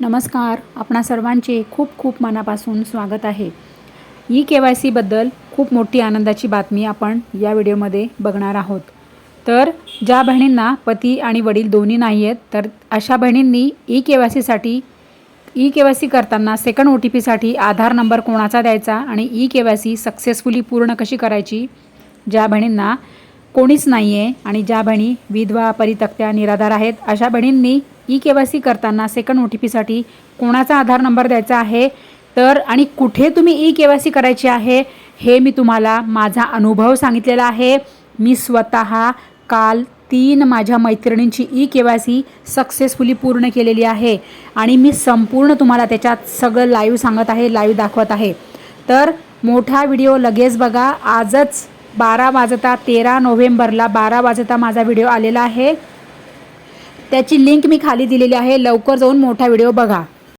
नमस्कार. आपणा सर्वांचे खूप खूप मनापासून स्वागत आहे. ई के वाय सीबद्दल खूप मोठी आनंदाची बातमी आपण या व्हिडिओमध्ये बघणार आहोत. तर ज्या बहिणींना पती आणि वडील दोन्ही नाही आहेत तर अशा बहिणींनी ई के वाय सीसाठी ई के वाय सी करताना सेकंड ओ टी पीसाठी आधार नंबर कोणाचा द्यायचा आणि E K Y C successfully पूर्ण कशी करायची ज्या बहिणींना कोणीच नाही आहे आणि ज्या बहिणी विधवा परितक्त्या निराधार आहेत अशा बहिणींनी ई के वाय सी करताना सेकंड ओ टी पीसाठी कोणाचा आधार नंबर द्यायचा आहे? तर आणि कुठे तुम्ही ई के वाय सी करायची आहे? हे मी तुम्हाला माझा अनुभव सांगितलेला आहे. मी स्वतः काल तीन माझ्या मैत्रिणींची E K Y C successfully पूर्ण केलेली आहे. आणि मी संपूर्ण तुम्हाला त्याच्यात सगळं लाईव्ह सांगत आहे लाईव्ह दाखवत आहे. तर मोठा व्हिडिओ लगेच बघा. आजच बारा वाजता तेरा नोव्हेंबरला बारा वाजता माझा व्हिडिओ आलेला आहे. त्याची लिंक मी खाली दिलेली आहे. लवकर जाऊन मोठा व्हिडिओ बघा.